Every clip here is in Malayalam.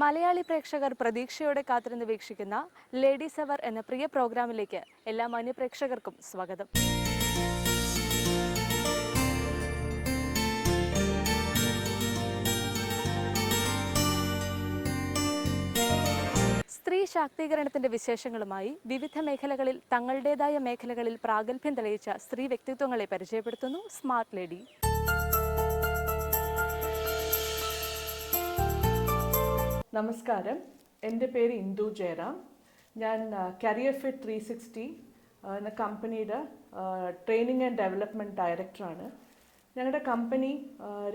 മലയാളി പ്രേക്ഷകർ പ്രതീക്ഷയോടെ കാത്തിരുന്ന് വീക്ഷിക്കുന്ന ലേഡീസ് അവർ എന്ന പ്രിയ പ്രോഗ്രാമിലേക്ക് എല്ലാ മാന്യപ്രേക്ഷകർക്കും സ്വാഗതം. സ്ത്രീ ശാക്തീകരണത്തിന്റെ വിശേഷങ്ങളുമായി വിവിധ മേഖലകളിൽ തങ്ങളുടേതായ മേഖലകളിൽ പ്രാഗൽഭ്യം തെളിയിച്ച സ്ത്രീ വ്യക്തിത്വങ്ങളെ പരിചയപ്പെടുത്തുന്നു സ്മാർട്ട് ലേഡി. നമസ്കാരം. എന്റെ പേര് ഇന്ദു ജയറാം. ഞാൻ കരിയർ ഫിറ്റ് ത്രീ സിക്സ്റ്റി എന്ന കമ്പനിയുടെ ട്രെയിനിങ് ആൻഡ് ഡെവലപ്മെന്റ് ഡയറക്ടറാണ് ഞങ്ങളുടെ കമ്പനി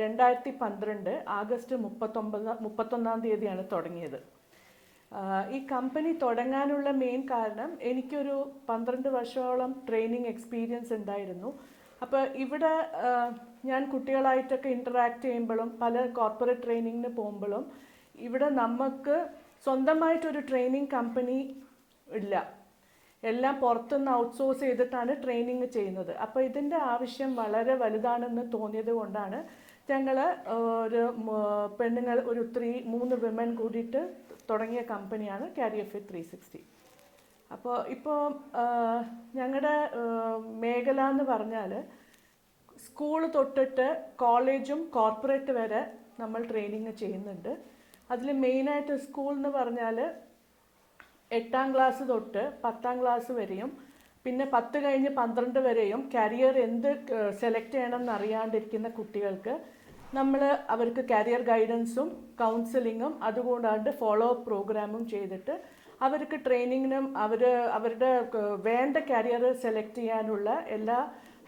രണ്ടായിരത്തി പന്ത്രണ്ട് ആഗസ്റ്റ് മുപ്പത്തൊമ്പത് മുപ്പത്തൊന്നാം തീയതിയാണ് തുടങ്ങിയത്. ഈ കമ്പനി തുടങ്ങാനുള്ള മെയിൻ കാരണം എനിക്കൊരു പന്ത്രണ്ട് വർഷത്തോളം ട്രെയിനിങ് എക്സ്പീരിയൻസ് ഉണ്ടായിരുന്നു. അപ്പോൾ ഇവിടെ ഞാൻ കുട്ടികളായിട്ടൊക്കെ ഇന്ററാക്ട് ചെയ്യുമ്പോഴും പല കോർപ്പറേറ്റ് ട്രെയിനിങ്ങിന് പോകുമ്പോഴും ഇവിടെ നമുക്ക് സ്വന്തമായിട്ടൊരു ട്രെയിനിങ് കമ്പനി ഇല്ല. എല്ലാം പുറത്തുനിന്ന് ഔട്ട്സോഴ്സ് ചെയ്തിട്ടാണ് ട്രെയിനിങ് ചെയ്യുന്നത്. അപ്പോൾ ഇതിന്റെ ആവശ്യം വളരെ വലുതാണെന്ന് തോന്നിയത് കൊണ്ടാണ് ഞങ്ങൾ ഒരു പെണ്ണുങ്ങൾ ഒരു ത്രീ മൂന്ന് വിമൻ കൂടിയിട്ട് തുടങ്ങിയ കമ്പനിയാണ് കാരിയർ ഫിറ്റ് ത്രീ സിക്സ്റ്റി അപ്പോൾ ഇപ്പോൾ ഞങ്ങളുടെ മേഖല എന്ന് പറഞ്ഞാൽ സ്കൂൾ തൊട്ടിട്ട് കോളേജും കോർപ്പറേറ്റ് വരെ നമ്മൾ ട്രെയിനിങ് ചെയ്യുന്നുണ്ട്. അതിൽ മെയിനായിട്ട് സ്കൂൾ എന്ന് പറഞ്ഞാൽ എട്ടാം ക്ലാസ് തൊട്ട് പത്താം ക്ലാസ് വരെയും പിന്നെ പത്ത് കഴിഞ്ഞ് പന്ത്രണ്ട് വരെയും കരിയർ എന്ത് സെലക്ട് ചെയ്യണം എന്നറിയാണ്ടിരിക്കുന്ന കുട്ടികൾക്ക് നമ്മൾ അവർക്ക് കരിയർ ഗൈഡൻസും കൗൺസിലിങ്ങും അതുകൂടാണ്ട് ഫോളോ അപ്പ് പ്രോഗ്രാമും ചെയ്തിട്ട് അവർക്ക് ട്രെയിനിങ്ങിനും അവർ അവരുടെ വേണ്ട കരിയർ സെലക്ട് ചെയ്യാനുള്ള എല്ലാ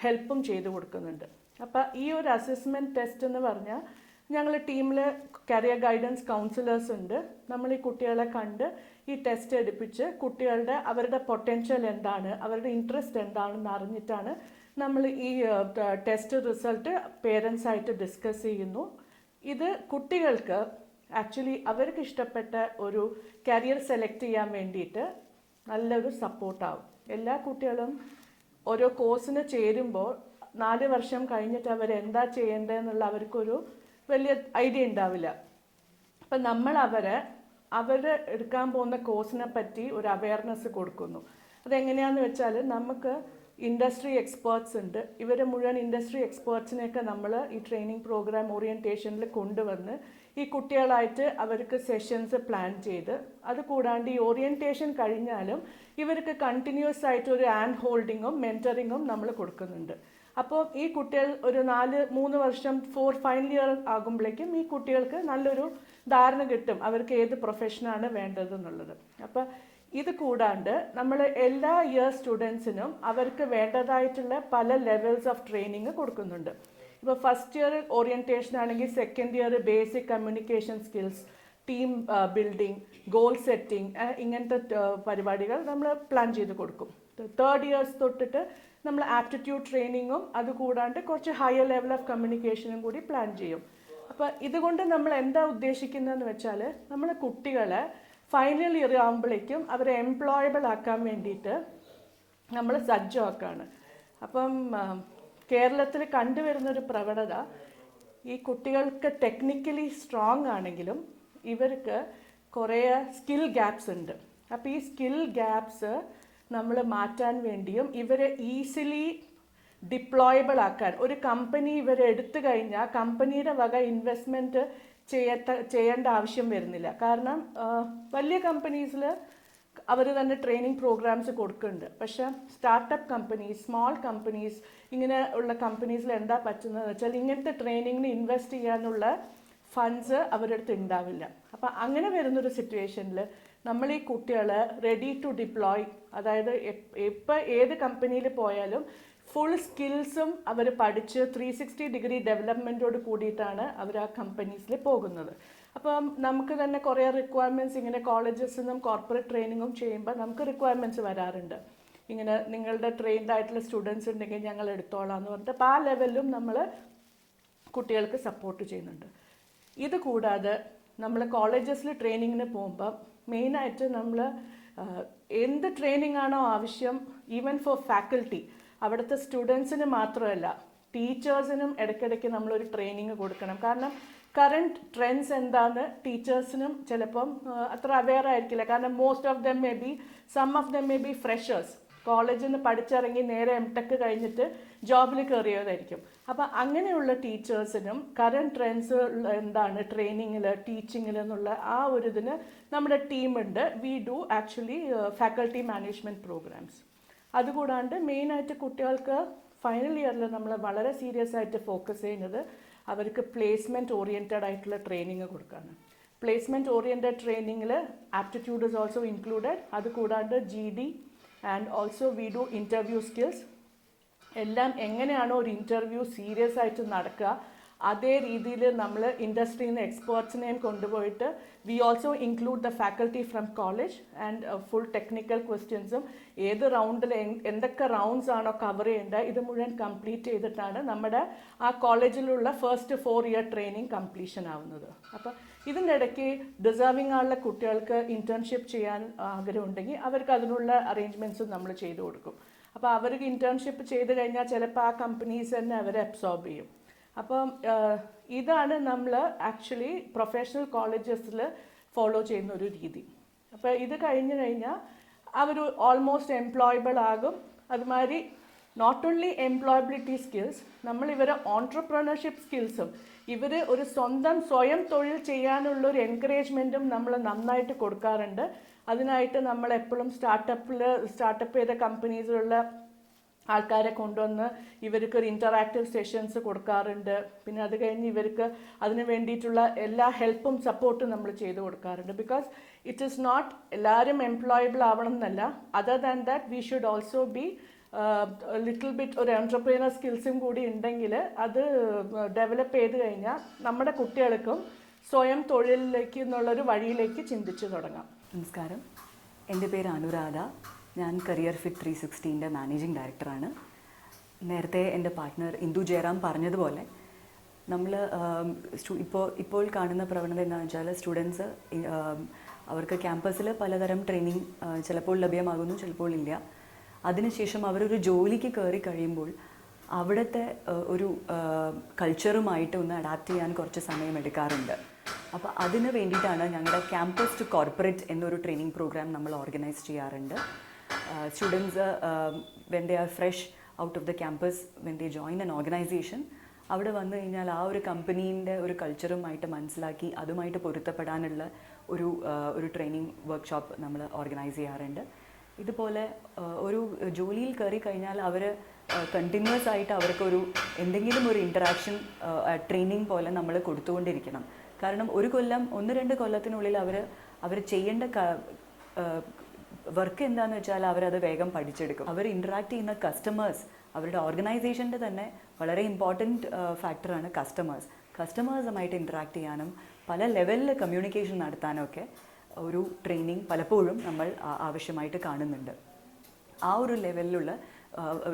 ഹെൽപ്പും ചെയ്തു കൊടുക്കുന്നുണ്ട്. അപ്പോൾ ഈ ഒരു അസസ്മെന്റ് ടെസ്റ്റ് എന്ന് പറഞ്ഞാൽ ഞങ്ങൾ ടീമിൽ കരിയർ ഗൈഡൻസ് കൗൺസിലേഴ്സ് ഉണ്ട്. നമ്മൾ ഈ കുട്ടികളെ കണ്ട് ഈ ടെസ്റ്റ് എടുപ്പിച്ച് കുട്ടികളുടെ അവരുടെ പൊട്ടൻഷ്യൽ എന്താണ് അവരുടെ ഇൻട്രസ്റ്റ് എന്താണെന്ന് അറിഞ്ഞിട്ടാണ് നമ്മൾ ഈ ടെസ്റ്റ് റിസൾട്ട് പേരൻസായിട്ട് ഡിസ്കസ് ചെയ്യുന്നു. ഇത് കുട്ടികൾക്ക് ആക്ച്വലി അവർക്ക് ഇഷ്ടപ്പെട്ട ഒരു കരിയർ സെലക്ട് ചെയ്യാൻ വേണ്ടിയിട്ട് നല്ലൊരു സപ്പോർട്ടാവും എല്ലാ കുട്ടികളും ഓരോ കോഴ്സിന് ചേരുമ്പോൾ നാല് വർഷം കഴിഞ്ഞിട്ട് അവർ എന്താ ചെയ്യേണ്ടതെന്നുള്ള അവർക്കൊരു വലിയ ഐഡിയ ഉണ്ടാവില്ല. അപ്പം നമ്മൾ അവരെ അവർ എടുക്കാൻ പോകുന്ന കോഴ്സിനെ പറ്റി ഒരു അവയർനെസ് കൊടുക്കുന്നു. അതെങ്ങനെയാന്ന് വെച്ചാൽ നമുക്ക് ഇൻഡസ്ട്രി എക്സ്പേർട്സ് ഉണ്ട്. ഇവരെ മുഴുവൻ ഇൻഡസ്ട്രി എക്സ്പേർട്സിനെയൊക്കെ നമ്മൾ ഈ ട്രെയിനിങ് പ്രോഗ്രാം ഓറിയന്റേഷനിൽ കൊണ്ടുവന്ന് ഈ കുട്ടികളായിട്ട് അവർക്ക് സെഷൻസ് പ്ലാൻ ചെയ്ത് അത് കൂടാണ്ട് ഈ ഓറിയന്റേഷൻ കഴിഞ്ഞാലും ഇവർക്ക് കണ്ടിന്യൂസ് ആയിട്ട് ഒരു ഹാൻഡ് ഹോൾഡിങ്ങും മെന്ററിങ്ങും നമ്മൾ കൊടുക്കുന്നുണ്ട്. അപ്പോൾ ഈ കുട്ടികൾ ഒരു നാല് മൂന്ന് വർഷം ഫോർ ഫൈനൽ ഇയർ ആകുമ്പോഴേക്കും ഈ കുട്ടികൾക്ക് നല്ലൊരു ധാരണ കിട്ടും അവർക്ക് ഏത് പ്രൊഫഷനാണ് വേണ്ടത് എന്നുള്ളത്. അപ്പോൾ ഇത് കൂടാണ്ട് നമ്മൾ എല്ലാ ഇയർ സ്റ്റുഡൻസിനും അവർക്ക് വേണ്ടതായിട്ടുള്ള പല ലെവൽസ് ഓഫ് ട്രെയിനിങ് കൊടുക്കുന്നുണ്ട്. ഇപ്പോൾ ഫസ്റ്റ് ഇയർ ഓറിയന്റേഷൻ ആണെങ്കിൽ second year basic communication skills team building goal setting ഇങ്ങനത്തെ പരിപാടികൾ നമ്മൾ പ്ലാൻ ചെയ്ത് കൊടുക്കും. തേർഡ് ഇയേഴ്സ് തൊട്ടിട്ട് നമ്മൾ ആപ്റ്റിറ്റ്യൂഡ് ട്രെയിനിങ്ങും അതുകൂടാണ്ട് കുറച്ച് ഹയർ ലെവൽ ഓഫ് കമ്മ്യൂണിക്കേഷനും കൂടി പ്ലാൻ ചെയ്യും. അപ്പോൾ ഇതുകൊണ്ട് നമ്മൾ എന്താ ഉദ്ദേശിക്കുന്നതെന്ന് വെച്ചാൽ നമ്മൾ കുട്ടികളെ ഫൈനൽ ഇയർ ആകുമ്പോഴേക്കും അവരെ എംപ്ലോയബിൾ ആക്കാൻ വേണ്ടിയിട്ട് നമ്മൾ സജ്ജമാക്കുകയാണ് അപ്പം കേരളത്തിൽ കണ്ടുവരുന്നൊരു പ്രവണത ഈ കുട്ടികൾക്ക് ടെക്നിക്കലി സ്ട്രോങ് ആണെങ്കിലും ഇവർക്ക് കുറേ സ്കിൽ ഗ്യാപ്സ് ഉണ്ട്. അപ്പോൾ ഈ സ്കിൽ ഗ്യാപ്സ് നമ്മൾ മാറ്റാൻ വേണ്ടിയും ഇവരെ ഈസിലി ഡിപ്ലോയബിൾ ആക്കാൻ. ഒരു കമ്പനി ഇവരെ എടുത്തു കഴിഞ്ഞാൽ കമ്പനിയുടെ വക ഇൻവെസ്റ്റ്മെന്റ് ചെയ്യത്ത ചെയ്യേണ്ട ആവശ്യം വരുന്നില്ല. കാരണം വലിയ കമ്പനീസിൽ അവർ തന്നെ ട്രെയിനിങ് പ്രോഗ്രാംസ് കൊടുക്കുന്നുണ്ട്. പക്ഷേ സ്റ്റാർട്ടപ്പ് കമ്പനീസ് സ്മോൾ കമ്പനീസ് ഇങ്ങനെ ഉള്ള കമ്പനീസിൽ എന്താ പറ്റുന്നത് വെച്ചാൽ ഇങ്ങനത്തെ ട്രെയിനിങ്ങിന് ഇൻവെസ്റ്റ് ചെയ്യാനുള്ള ഫണ്ട്സ് അവരുടെ അടുത്ത് ഉണ്ടാവില്ല. അപ്പം അങ്ങനെ വരുന്നൊരു സിറ്റുവേഷനിൽ നമ്മൾ ഈ കുട്ടികളെ റെഡി ടു ഡിപ്ലോയ് അതായത് ഇപ്പം ഏത് കമ്പനിയിൽ പോയാലും ഫുൾ സ്കിൽസും അവർ പഠിച്ച് ത്രീ സിക്സ്റ്റി ഡിഗ്രി ഡെവലപ്മെന്റോട് കൂടിയിട്ടാണ് അവർ ആ കമ്പനീസിൽ പോകുന്നത്. അപ്പം നമുക്ക് തന്നെ കുറേ റിക്വയർമെന്റ്സ് ഇങ്ങനെ കോളേജസിൽ നിന്നും കോർപ്പറേറ്റ് ട്രെയിനിങ്ങും ചെയ്യുമ്പോൾ നമുക്ക് റിക്വയർമെന്റ്സ് വരാറുണ്ട്. ഇങ്ങനെ നിങ്ങളുടെ ട്രെയിൻഡ് ആയിട്ടുള്ള സ്റ്റുഡൻസ് ഉണ്ടെങ്കിൽ ഞങ്ങൾ എടുത്തോളാം എന്ന് പറഞ്ഞിട്ട് അപ്പോൾ ആ ലെവലിലും നമ്മൾ കുട്ടികൾക്ക് സപ്പോർട്ട് ചെയ്യുന്നുണ്ട്. ഇത് കൂടാതെ നമ്മൾ കോളേജസിൽ ട്രെയിനിങ്ങിന് പോകുമ്പോൾ മെയിനായിട്ട് നമ്മൾ എന്ത് ട്രെയിനിങ് ആണോ ആവശ്യം ഈവൻ ഫോർ ഫാക്കൽറ്റി അവിടുത്തെ സ്റ്റുഡൻസിന് മാത്രമല്ല ടീച്ചേഴ്സിനും ഇടയ്ക്കിടയ്ക്ക് നമ്മളൊരു ട്രെയിനിങ് കൊടുക്കണം. കാരണം കറണ്ട് ട്രെൻഡ്സ് എന്താണ് ടീച്ചേഴ്സിനും ചിലപ്പം അത്ര അവെയർ ആയിരിക്കില്ല. കാരണം most of them may be some of them may be freshers കോളേജിൽ നിന്ന് പഠിച്ചിറങ്ങി നേരെ എം ടെക് കഴിഞ്ഞിട്ട് ജോബിൽ കയറിയതായിരിക്കും അപ്പോൾ അങ്ങനെയുള്ള ടീച്ചേഴ്സിനും കറണ്ട് ട്രെൻഡ്സ് എന്താണ് ട്രെയിനിങ്ങിൽ ടീച്ചിങ്ങിൽ എന്നുള്ള ആ ഒരു ഇതിന് നമ്മുടെ ടീമുണ്ട് we do actually faculty management programmes അതുകൂടാണ്ട് മെയിനായിട്ട് കുട്ടികൾക്ക് ഫൈനൽ ഇയറിൽ നമ്മൾ വളരെ സീരിയസ് ആയിട്ട് ഫോക്കസ് ചെയ്യുന്നത് അവർക്ക് പ്ലേസ്മെന്റ് ഓറിയന്റഡ് ആയിട്ടുള്ള ട്രെയിനിങ് കൊടുക്കുകയാണ് പ്ലേസ്മെന്റ് ഓറിയന്റഡ് ട്രെയിനിങ്ങിൽ ആപ്റ്റിറ്റ്യൂഡ് ഇസ് ഓൾസോ ഇൻക്ലൂഡഡ് അത് കൂടാണ്ട് G D and also we do interview skills എല്ലാം എങ്ങനെയാണോ ഒരു ഇന്റർവ്യൂ സീരിയസ് ആയിട്ട് നടക്കുക അതേ രീതിയിൽ നമ്മൾ ഇൻഡസ്ട്രിയിൽ നിന്ന് എക്സ്പേർട്സിനെയും കൊണ്ടുപോയിട്ട് we also include the faculty from college and full technical ക്വസ്റ്റ്യൻസും ഏത് റൗണ്ടിൽ എന്തൊക്കെ റൗണ്ട്സ് ആണോ കവർ ചെയ്യേണ്ടത് ഇത് മുഴുവൻ കംപ്ലീറ്റ് ചെയ്തിട്ടാണ് നമ്മുടെ ആ കോളേജിലുള്ള first four year training completion ആവുന്നത്. അപ്പോൾ ഇതിന്റെ ഇടയ്ക്ക് ഡിസേർവിംഗ് ആയുള്ള കുട്ടികൾക്ക് ഇന്റേൺഷിപ്പ് ചെയ്യാൻ ആഗ്രഹമുണ്ടെങ്കിൽ അവർക്ക് അതിനുള്ള അറേഞ്ച്മെന്റ്സും നമ്മൾ ചെയ്തു കൊടുക്കും. അപ്പോൾ അവർക്ക് ഇന്റേൺഷിപ്പ് ചെയ്ത് കഴിഞ്ഞാൽ ചിലപ്പോൾ ആ കമ്പനീസ് തന്നെ അവരെ അബ്സോർബ് ചെയ്യും. അപ്പം ഇതാണ് നമ്മൾ ആക്ച്വലി പ്രൊഫഷണൽ കോളേജസിൽ ഫോളോ ചെയ്യുന്ന ഒരു രീതി. അപ്പോൾ ഇത് കഴിഞ്ഞ് കഴിഞ്ഞാൽ അവർ ഓൾമോസ്റ്റ് എംപ്ലോയബിൾ ആകും. അതുമാതിരി നോട്ട് ഓൺലി എംപ്ലോയബിലിറ്റി സ്കിൽസ് നമ്മൾ ഇവരെ ഓൺട്രപ്രണർഷിപ്പ് സ്കിൽസും ഇവർ ഒരു സ്വന്തം സ്വയം തൊഴിൽ ചെയ്യാനുള്ള ഒരു എൻകറേജ്മെന്റും നമ്മൾ നന്നായിട്ട് കൊടുക്കാറുണ്ട്. അതിനായിട്ട് നമ്മൾ എപ്പോഴും സ്റ്റാർട്ടപ്പിൽ സ്റ്റാർട്ടപ്പ് ചെയ്ത കമ്പനീസിലുള്ള ആൾക്കാരെ കൊണ്ടുവന്ന് ഇവർക്ക് ഒരു ഇന്ററാക്റ്റീവ് സെഷൻസ് കൊടുക്കാറുണ്ട്. പിന്നെ അത് കഴിഞ്ഞ് ഇവർക്ക് അതിന് വേണ്ടിയിട്ടുള്ള എല്ലാ ഹെൽപ്പും സപ്പോർട്ടും നമ്മൾ ചെയ്തു കൊടുക്കാറുണ്ട്. ബിക്കോസ് ഇറ്റ് ഈസ് നോട്ട് എല്ലാവരും എംപ്ലോയബിൾ ആവണം എന്നല്ല other than that we should also be little bit ഒരു എന്റർപ്രീനർ സ്കിൽസും കൂടി ഉണ്ടെങ്കിൽ അത് ഡെവലപ്പ് ചെയ്ത് കഴിഞ്ഞാൽ നമ്മുടെ കുട്ടികൾക്കും സ്വയം തൊഴിലിലേക്ക് എന്നുള്ളൊരു വഴിയിലേക്ക് ചിന്തിച്ചു തുടങ്ങാം. നമസ്കാരം. എന്റെ പേര് അനുരാധ. ഞാൻ കരിയർ ഫിറ്റ് ത്രീ സിക്സ്റ്റീന്റെ മാനേജിംഗ് ഡയറക്ടറാണ് നേരത്തെ എന്റെ പാർട്ട്ണർ ഇന്ദു ജയറാം പറഞ്ഞതുപോലെ നമ്മൾ ഇപ്പോൾ ഇപ്പോൾ കാണുന്ന പ്രവണത എന്താണെന്ന് വെച്ചാൽ സ്റ്റുഡൻസ് അവർക്ക് ക്യാമ്പസിൽ പലതരം ട്രെയിനിങ് ചിലപ്പോൾ ലഭ്യമാകുന്നു ചിലപ്പോൾ ഇല്ല. അതിനുശേഷം അവരൊരു ജോലിക്ക് കയറി കഴിയുമ്പോൾ അവിടുത്തെ ഒരു കൾച്ചറുമായിട്ട് ഒന്ന് അഡാപ്റ്റ് ചെയ്യാൻ കുറച്ച് സമയം എടുക്കാറുണ്ട്. അപ്പോൾ അതിന് വേണ്ടിയിട്ടാണ് ഞങ്ങളുടെ ക്യാമ്പസ് ടു കോർപ്പറേറ്റ് എന്നൊരു ട്രെയിനിങ് പ്രോഗ്രാം നമ്മൾ ഓർഗനൈസ് ചെയ്യാറുണ്ട്. Students when they are fresh out of the campus when they join an organisation അവിടെ വന്നു കഴിഞ്ഞാൽ ആ ഒരു കമ്പനീന്റെ ഒരു കൾച്ചറുമായിട്ട് മനസ്സിലാക്കി അതുമായിട്ട് പൊരുത്തപ്പെടാനുള്ള ഒരു ഒരു ട്രെയിനിങ് വർക്ക്ഷോപ്പ് നമ്മൾ ഓർഗനൈസ് ചെയ്യാറുണ്ട്. ഇതുപോലെ ഒരു ജോലിയിൽ കയറി കഴിഞ്ഞാൽ അവർ കണ്ടിന്യൂസ് ആയിട്ട് അവർക്കൊരു എന്തെങ്കിലും ഒരു ഇന്ററാക്ഷൻ ട്രെയിനിങ് പോലെ നമ്മൾ കൊടുത്തുകൊണ്ടിരിക്കണം. കാരണം ഒരു കൊല്ലം ഒന്ന് രണ്ട് കൊല്ലത്തിനുള്ളിൽ അവർ അവർ ചെയ്യേണ്ട വർക്ക് എന്താണെന്ന് വെച്ചാൽ അവരത് വേഗം പഠിച്ചെടുക്കും. അവർ ഇൻട്രാക്ട് ചെയ്യുന്ന കസ്റ്റമേഴ്സ് അവരുടെ ഓർഗനൈസേഷന്റെ തന്നെ വളരെ ഇമ്പോർട്ടന്റ് ഫാക്ടറാണ് കസ്റ്റമേഴ്സ് കസ്റ്റമേഴ്സുമായിട്ട് ഇൻട്രാക്ട് ചെയ്യാനും പല ലെവലിൽ കമ്മ്യൂണിക്കേഷൻ നടത്താനൊക്കെ ഒരു ട്രെയിനിങ് പലപ്പോഴും നമ്മൾ ആവശ്യമായിട്ട് കാണുന്നുണ്ട്. ആ ഒരു ലെവലിലുള്ള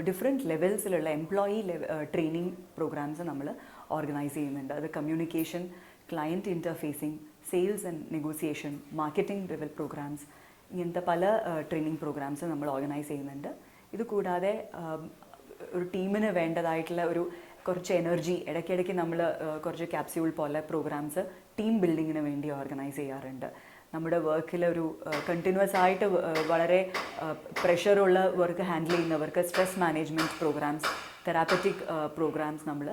ഡിഫറെന്റ് ലെവൽസിലുള്ള എംപ്ലോയി ലെവ ട്രെയിനിങ് പ്രോഗ്രാംസ് നമ്മൾ ഓർഗനൈസ് ചെയ്യുന്നുണ്ട്. അത് communication client interfacing sales and negotiation marketing level programmes ഇങ്ങനത്തെ പല ട്രെയിനിങ് പ്രോഗ്രാംസ് നമ്മൾ ഓർഗനൈസ് ചെയ്യുന്നുണ്ട്. ഇത് കൂടാതെ ഒരു ടീമിന് വേണ്ടതായിട്ടുള്ള ഒരു കുറച്ച് എനർജി ഇടയ്ക്കിടയ്ക്ക് നമ്മൾ കുറച്ച് ക്യാപ്സ്യൂൾ പോലെ പ്രോഗ്രാംസ് ടീം ബിൽഡിങ്ങിന് വേണ്ടി ഓർഗനൈസ് ചെയ്യാറുണ്ട്. നമ്മുടെ വർക്കിൽ ഒരു കണ്ടിന്യൂസ് ആയിട്ട് വളരെ പ്രഷറുള്ള വർക്ക് ഹാൻഡിൽ ചെയ്യുന്നവർക്ക് stress management programmes therapeutic programmes നമ്മൾ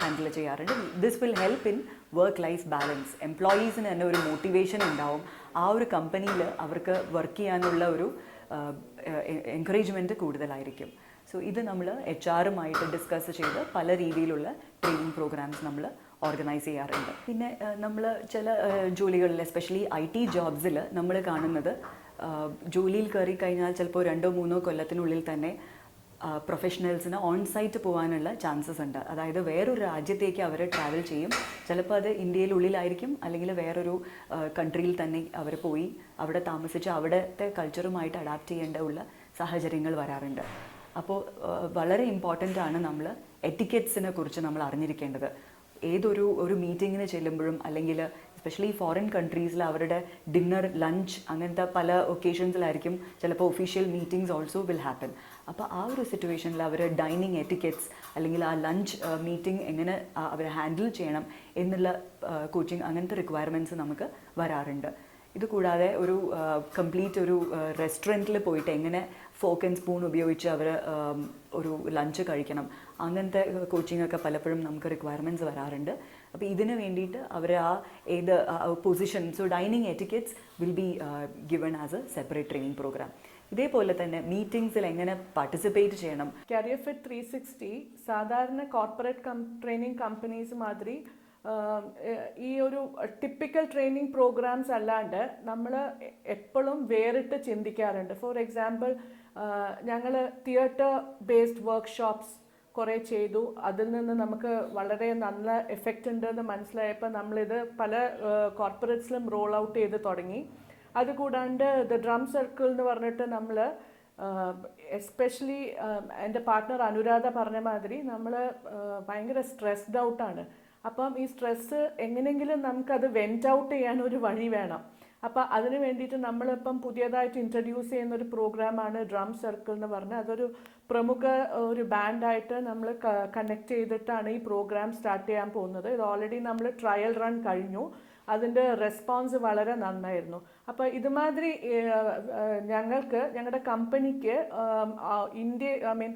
ഹാൻഡിൽ ചെയ്യാറുണ്ട്. This will help in work life balance എംപ്ലോയീസിന് തന്നെ ഒരു മോട്ടിവേഷൻ ഉണ്ടാവും. ആ ഒരു കമ്പനിയിൽ അവർക്ക് വർക്ക് ചെയ്യാനുള്ള ഒരു എൻകറേജ്മെന്റ് കൂടുതലായിരിക്കും. സോ ഇത് നമ്മൾ എച്ച് ആറുമായിട്ട് ഡിസ്കസ് ചെയ്ത് പല രീതിയിലുള്ള ട്രെയിനിങ് പ്രോഗ്രാംസ് നമ്മൾ ഓർഗനൈസ് ചെയ്യാറുണ്ട്. പിന്നെ നമ്മൾ ചില ജോലികളിൽ എസ്പെഷ്യലി ഐ ടി ജോബ്സിൽ നമ്മൾ കാണുന്നത് ജോലിയിൽ കയറി കഴിഞ്ഞാൽ ചിലപ്പോൾ രണ്ടോ മൂന്നോ കൊല്ലത്തിനുള്ളിൽ തന്നെ പ്രൊഫഷണൽസിന് ഓൺ സൈറ്റ് പോകാനുള്ള ചാൻസസ് ഉണ്ട്. അതായത് വേറൊരു രാജ്യത്തേക്ക് അവർ ട്രാവൽ ചെയ്യും. ചിലപ്പോൾ അത് ഇന്ത്യയിലുള്ളിലായിരിക്കും. അല്ലെങ്കിൽ വേറൊരു കൺട്രിയിൽ തന്നെ അവർ പോയി അവിടെ താമസിച്ച് അവിടുത്തെ കൾച്ചറുമായിട്ട് അഡാപ്റ്റ് ചെയ്യേണ്ട ഉള്ള സാഹചര്യങ്ങൾ വരാറുണ്ട്. അപ്പോൾ വളരെ ഇമ്പോർട്ടന്റ് ആണ് നമ്മൾ എറ്റിക്കറ്റ്സിനെ കുറിച്ച് നമ്മൾ അറിഞ്ഞിരിക്കേണ്ടത്. ഏതൊരു ഒരു മീറ്റിങ്ങിന് ചെല്ലുമ്പോഴും അല്ലെങ്കിൽ സ്പെഷ്യലി ഫോറിൻ കൺട്രീസിൽ അവരുടെ ഡിന്നർ ലഞ്ച് അങ്ങനത്തെ പല ഒക്കേഷൻസിലായിരിക്കും ചിലപ്പോൾ official meetings also will happen അപ്പോൾ ആ ഒരു സിറ്റുവേഷനിൽ അവർ ഡൈനിങ് എറ്റിക്കറ്റ്സ് അല്ലെങ്കിൽ ആ ലഞ്ച് മീറ്റിംഗ് എങ്ങനെ അവർ ഹാൻഡിൽ ചെയ്യണം എന്നുള്ള കോച്ചിങ് അങ്ങനത്തെ റിക്വയർമെന്റ്സ് നമുക്ക് വരാറുണ്ട്. ഇത് കൂടാതെ ഒരു കംപ്ലീറ്റ് ഒരു റെസ്റ്റോറന്റിൽ പോയിട്ട് എങ്ങനെ ഫോക്ക് ആൻഡ് സ്പൂൺ ഉപയോഗിച്ച് അവർ ഒരു ലഞ്ച് കഴിക്കണം അങ്ങനത്തെ കോച്ചിങ്ങൊക്കെ പലപ്പോഴും നമുക്ക് റിക്വയർമെന്റ്സ് വരാറുണ്ട്. അപ്പോൾ ഇതിന് വേണ്ടിയിട്ട് അവർ ആ ഏത് position so dining etiquettes will be given as a separate training programme ഇതേപോലെ തന്നെ മീറ്റിംഗ്സിൽ എങ്ങനെ പാർട്ടിസിപ്പേറ്റ് ചെയ്യണം? കരിയർ ഫിറ്റ് ത്രീ സിക്സ്റ്റി സാധാരണ കോർപ്പറേറ്റ് കം ട്രെയിനിങ് കമ്പനീസ് മാതിരി ഈ ഒരു ടിപ്പിക്കൽ ട്രെയിനിങ് പ്രോഗ്രാംസ് അല്ലാണ്ട് നമ്മൾ എപ്പോഴും വേറിട്ട് ചിന്തിക്കാറുണ്ട്. ഫോർ എക്സാമ്പിൾ ഞങ്ങൾ തിയേറ്റർ ബേസ്ഡ് വർക്ക്ഷോപ്സ് കുറേ ചെയ്തു. അതിൽ നിന്ന് നമുക്ക് വളരെ നല്ല എഫക്റ്റ് ഉണ്ടെന്ന് മനസ്സിലായപ്പോൾ നമ്മളിത് പല കോർപ്പറേറ്റ്സിലും റോൾ ഔട്ട് ചെയ്ത് തുടങ്ങി. അതുകൂടാണ്ട് ദ ഡ്രം സർക്കിൾ എന്ന് പറഞ്ഞിട്ട് നമ്മൾ എസ്പെഷ്യലി എന്റെ പാർട്ട്ണർ അനുരാധ പറഞ്ഞ മാതിരി നമ്മൾ ഭയങ്കര സ്ട്രെസ്ഡ് ഔട്ടാണ് അപ്പം ഈ സ്ട്രെസ്സ് എങ്ങനെയെങ്കിലും നമുക്കത് വെന്റ് ഔട്ട് ചെയ്യാൻ ഒരു വഴി വേണം. അപ്പം അതിന് വേണ്ടിയിട്ട് നമ്മളിപ്പം പുതിയതായിട്ട് ഇൻട്രൊഡ്യൂസ് ചെയ്യുന്ന ഒരു പ്രോഗ്രാമാണ് ഡ്രം സർക്കിൾ എന്ന് പറഞ്ഞാൽ അതൊരു പ്രമുഖ ഒരു ബാൻഡായിട്ട് നമ്മൾ കണക്ട് ചെയ്തിട്ടാണ് ഈ പ്രോഗ്രാം സ്റ്റാർട്ട് ചെയ്യാൻ പോകുന്നത്. ഇത് ഓൾറെഡി നമ്മൾ ട്രയൽ റൺ കഴിഞ്ഞു. അതിന്റെ റെസ്പോൺസ് വളരെ നന്നായിരുന്നു. അപ്പോൾ ഇതുമാതിരി ഞങ്ങൾക്ക് ഞങ്ങളുടെ കമ്പനിക്ക് ഇന്ത്യ ഐ മീൻ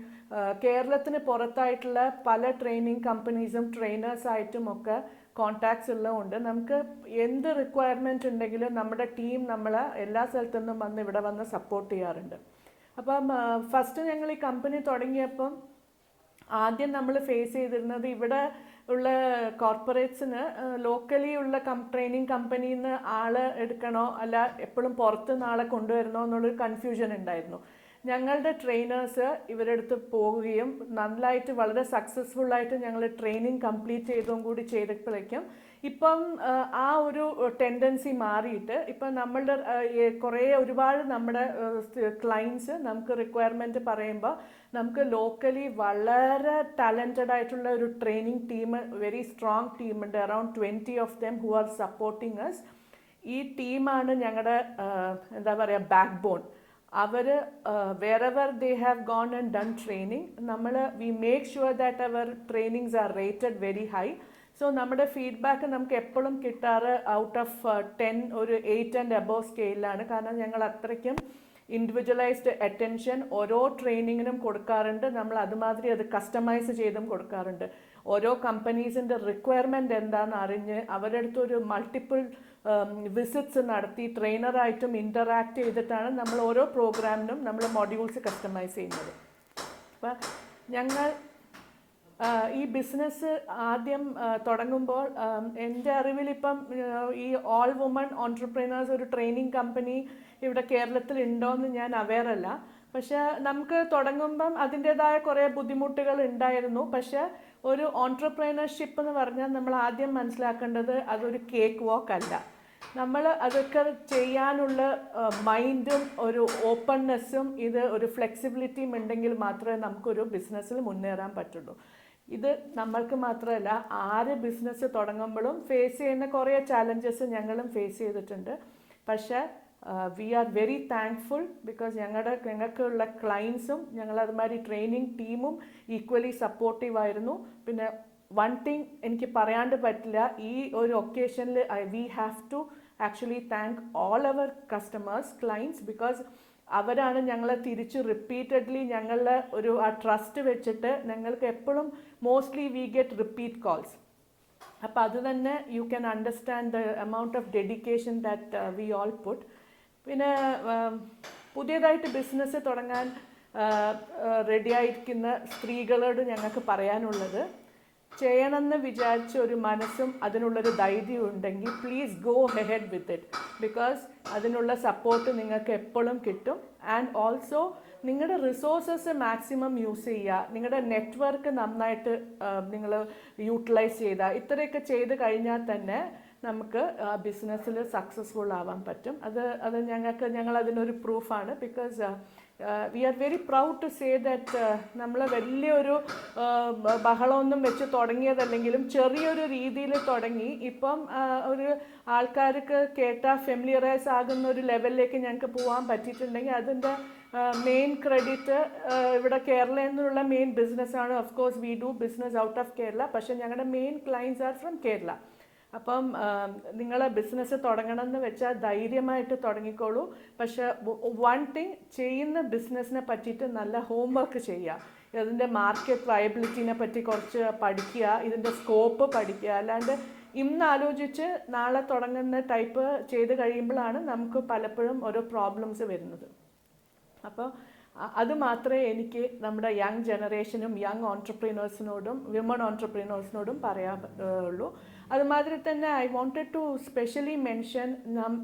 കേരളത്തിന് പുറത്തായിട്ടുള്ള പല ട്രെയിനിങ് കമ്പനീസും ട്രെയിനേഴ്സായിട്ടും ഒക്കെ കോൺടാക്ട്സ് ഉള്ളതുകൊണ്ട് നമുക്ക് എന്ത് റിക്വയർമെന്റ് ഉണ്ടെങ്കിലും നമ്മുടെ ടീം നമ്മൾ എല്ലാ സ്ഥലത്തു നിന്നും വന്ന് ഇവിടെ വന്ന് സപ്പോർട്ട് ചെയ്യാറുണ്ട്. അപ്പം ഫസ്റ്റ് ഞങ്ങൾ ഈ കമ്പനി തുടങ്ങിയപ്പം ആദ്യം നമ്മൾ ഫേസ് ചെയ്തിരുന്നത് ഇവിടെ ഉള്ള കോർപ്പറേറ്റ്സിന് ലോക്കലി ഉള്ള കം ട്രെയിനിങ് കമ്പനിയിൽ നിന്ന് ആൾ എടുക്കണോ അല്ല എപ്പോഴും പുറത്തുനിന്ന് ആളെ കൊണ്ടുവരണോ എന്നുള്ളൊരു കൺഫ്യൂഷൻ ഉണ്ടായിരുന്നു. ഞങ്ങളുടെ ട്രെയിനേഴ്സ് ഇവരുടെ അടുത്ത് പോവുകയും നന്നായിട്ട് വളരെ സക്സസ്ഫുൾ ആയിട്ട് ഞങ്ങൾ ട്രെയിനിങ് കംപ്ലീറ്റ് ചെയ്തും കൂടി ചെയ്തപ്പോഴേക്കും ഇപ്പം ആ, ആ ഒരു ടെൻഡൻസി മാറിയിട്ട് ഇപ്പം നമ്മളുടെ കുറേ ഒരുപാട് നമ്മുടെ ക്ലയൻസ് നമുക്ക് റിക്വയർമെന്റ് പറയുമ്പോൾ നമുക്ക് ലോക്കലി വളരെ ടാലന്റഡ് ആയിട്ടുള്ള ഒരു ട്രെയിനിങ് ടീം വെരി സ്ട്രോങ് ടീമുണ്ട് around twenty of them who are supporting us ഈ ടീമാണ് ഞങ്ങളുടെ എന്താ പറയുക ബാക്ക് ബോൺ അവർ wherever they have gone and done training നമ്മൾ we make sure that our trainings are rated very high so നമ്മുടെ ഫീഡ്ബാക്ക് നമുക്ക് എപ്പോഴും കിട്ടാറ് ഔട്ട് ഓഫ് ടെൻ ഒരു എയ്റ്റ് ആൻഡ് അബോവ് സ്കെയിലാണ് കാരണം ഞങ്ങൾ അത്രയ്ക്കും ഇൻഡിവിജ്വലൈസ്ഡ് അറ്റൻഷൻ ഓരോ ട്രെയിനിങ്ങിനും കൊടുക്കാറുണ്ട്. നമ്മൾ അതുമാതിരി അത് കസ്റ്റമൈസ് ചെയ്തും കൊടുക്കാറുണ്ട്. ഓരോ കമ്പനീസിന്റെ റിക്വയർമെന്റ് എന്താണെന്ന് അറിഞ്ഞ് അവരുടെ അടുത്ത് ഒരു മൾട്ടിപ്പിൾ വിസിറ്റ്സ് നടത്തി ട്രെയിനറായിട്ടും ഇന്ററാക്ട് ചെയ്തിട്ടാണ് നമ്മൾ ഓരോ പ്രോഗ്രാമിനും നമ്മൾ മോഡ്യൂൾസ് കസ്റ്റമൈസ് ചെയ്യുന്നത്. അപ്പം ഞങ്ങൾ ഈ ബിസിനസ് ആദ്യം തുടങ്ങുമ്പോൾ എന്റെ അറിവിൽ ഇപ്പം ഈ ഓൾ വുമൺ ഓൺടർപ്രീനേഴ്സ് ഒരു ട്രെയിനിങ് കമ്പനി ഇവിടെ കേരളത്തിൽ ഉണ്ടോ എന്ന് ഞാൻ അവെയറല്ല പക്ഷെ നമുക്ക് തുടങ്ങുമ്പം അതിന്റെതായ കുറേ ബുദ്ധിമുട്ടുകൾ ഉണ്ടായിരുന്നു. പക്ഷെ ഒരു ഓൺട്രപ്രീനർഷിപ്പ് എന്ന് പറഞ്ഞാൽ നമ്മൾ ആദ്യം മനസ്സിലാക്കേണ്ടത് അതൊരു കേക്ക് വാക്ക് അല്ല. നമ്മൾ അതൊക്കെ ചെയ്യാനുള്ള മൈൻഡും ഒരു ഓപ്പൺനെസ്സും ഇത് ഒരു ഫ്ലെക്സിബിലിറ്റിയും ഉണ്ടെങ്കിൽ മാത്രമേ നമുക്കൊരു ബിസിനസ്സിൽ മുന്നേറാൻ പറ്റുള്ളൂ. ഇത് നമ്മൾക്ക് മാത്രമല്ല ആര് ബിസിനസ് തുടങ്ങുമ്പോഴും ഫേസ് ചെയ്യുന്ന കുറേ ചാലഞ്ചസ് ഞങ്ങളും ഫേസ് ചെയ്തിട്ടുണ്ട്. പക്ഷേ we are very thankful because ഞങ്ങളുടെ ഞങ്ങൾക്കുള്ള ക്ലയൻസും ഞങ്ങൾ അതുമാതിരി ട്രെയിനിങ് ടീമും ഈക്വലി സപ്പോർട്ടീവ് ആയിരുന്നു. പിന്നെ വൺ തിങ് എനിക്ക് പറയാണ്ട് പറ്റില്ല ഈ ഒരു ഒക്കേഷനിൽ I we have to actually thank all our customers clients because അവരാണ് ഞങ്ങളെ തിരിച്ച് റിപ്പീറ്റഡ്ലി ഞങ്ങളുടെ ഒരു ആ ട്രസ്റ്റ് വെച്ചിട്ട് ഞങ്ങൾക്ക് എപ്പോഴും mostly we get repeat calls അപ്പോൾ അത് തന്നെ you can understand the amount of dedication that we all put പിന്നെ പുതിയതായിട്ട് ബിസിനസ് തുടങ്ങാൻ റെഡിയായിരിക്കുന്ന സ്ത്രീകളോട് ഞങ്ങൾക്ക് പറയാനുള്ളത് ചെയ്യണമെന്ന് വിചാരിച്ച ഒരു മനസ്സും അതിനുള്ളൊരു ധൈര്യം ഉണ്ടെങ്കിൽ please go head with it because അതിനുള്ള സപ്പോർട്ട് നിങ്ങൾക്ക് എപ്പോഴും കിട്ടും. ആൻഡ് ഓൾസോ നിങ്ങളുടെ റിസോഴ്സസ് മാക്സിമം യൂസ് ചെയ്യുക. നിങ്ങളുടെ നെറ്റ്വർക്ക് നന്നായിട്ട് നിങ്ങൾ യൂട്ടിലൈസ് ചെയ്യുക ഇത്രയൊക്കെ ചെയ്ത് കഴിഞ്ഞാൽ തന്നെ നമുക്ക് ബിസിനസ്സിൽ സക്സസ്ഫുൾ ആവാൻ പറ്റും. അത് അത് ഞങ്ങൾക്ക് ഞങ്ങൾ അതിനൊരു പ്രൂഫാണ് because we are very proud to say that നമ്മൾ വലിയൊരു ബഹളമൊന്നും വെച്ച് തുടങ്ങിയതല്ലെങ്കിലും ചെറിയൊരു രീതിയിൽ തുടങ്ങി. ഇപ്പം ഒരു ആൾക്കാർക്ക് കേട്ടാൽ ഫെമിലിയറൈസ് ആകുന്ന ഒരു ലെവലിലേക്ക് ഞങ്ങൾക്ക് പോകാൻ പറ്റിയിട്ടുണ്ടെങ്കിൽ അതിന്റെ മെയിൻ ക്രെഡിറ്റ് ഇവിടെ കേരളയിൽ നിന്നുള്ള മെയിൻ ബിസിനസ്സാണ് of course we do business out of Kerala പക്ഷേ ഞങ്ങളുടെ main clients are from Kerala അപ്പം നിങ്ങൾ ബിസിനസ് തുടങ്ങണം എന്ന് വെച്ചാൽ ധൈര്യമായിട്ട് തുടങ്ങിക്കോളൂ. പക്ഷെ വൺ തിങ് ചെയ്യുന്ന ബിസിനസ്സിനെ പറ്റിയിട്ട് നല്ല ഹോംവർക്ക് ചെയ്യുക. ഇതിന്റെ മാർക്കറ്റ് വയബിലിറ്റിനെ പറ്റി കുറച്ച് പഠിക്കുക ഇതിന്റെ സ്കോപ്പ് പഠിക്കുക. അല്ലാണ്ട് ഇന്ന് ആലോചിച്ച് നാളെ തുടങ്ങുന്ന ടൈപ്പ് ചെയ്ത് കഴിയുമ്പോഴാണ് നമുക്ക് പലപ്പോഴും ഓരോ പ്രോബ്ലംസ് വരുന്നത്. അപ്പോൾ അത് മാത്രമേ എനിക്ക് നമ്മുടെ യങ് ജനറേഷനും യങ് ഓൺട്രപ്രീനേഴ്സിനോടും വിമൺ ഓൺട്രപ്രീനേഴ്സിനോടും പറയാൻ ഉള്ളൂ. അതുമാതിരി തന്നെ I wanted to specially mention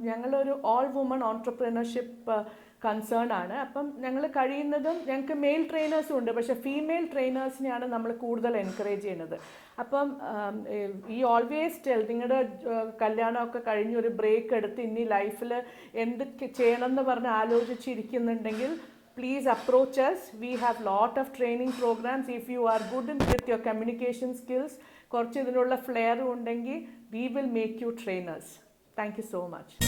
ഞങ്ങളൊരു ഓൾ വുമൺ ഓൺടർപ്രീനർഷിപ്പ് കൺസേൺ ആണ് അപ്പം ഞങ്ങൾ കഴിയുന്നതും ഞങ്ങൾക്ക് മെയിൽ ട്രെയിനേഴ്സും ഉണ്ട് പക്ഷേ ഫീമെയിൽ ട്രെയിനേഴ്സിനെയാണ് നമ്മൾ കൂടുതൽ എൻകറേജ് ചെയ്യുന്നത് അപ്പം ഈ ഓൾവേസ് ടെൽ നിങ്ങളുടെ കല്യാണമൊക്കെ കഴിഞ്ഞ് ഒരു ബ്രേക്ക് എടുത്ത് ഇനി ലൈഫിൽ എന്ത് ചെയ്യണം എന്ന് പറഞ്ഞ് ആലോചിച്ചിരിക്കുന്നുണ്ടെങ്കിൽ please us. We have lot of training programs. If you are good with your communication skills കുറച്ച് ഇതിനുള്ള ഫ്ലെയർ ഉണ്ടെങ്കിൽ we will make you trainers thank you so much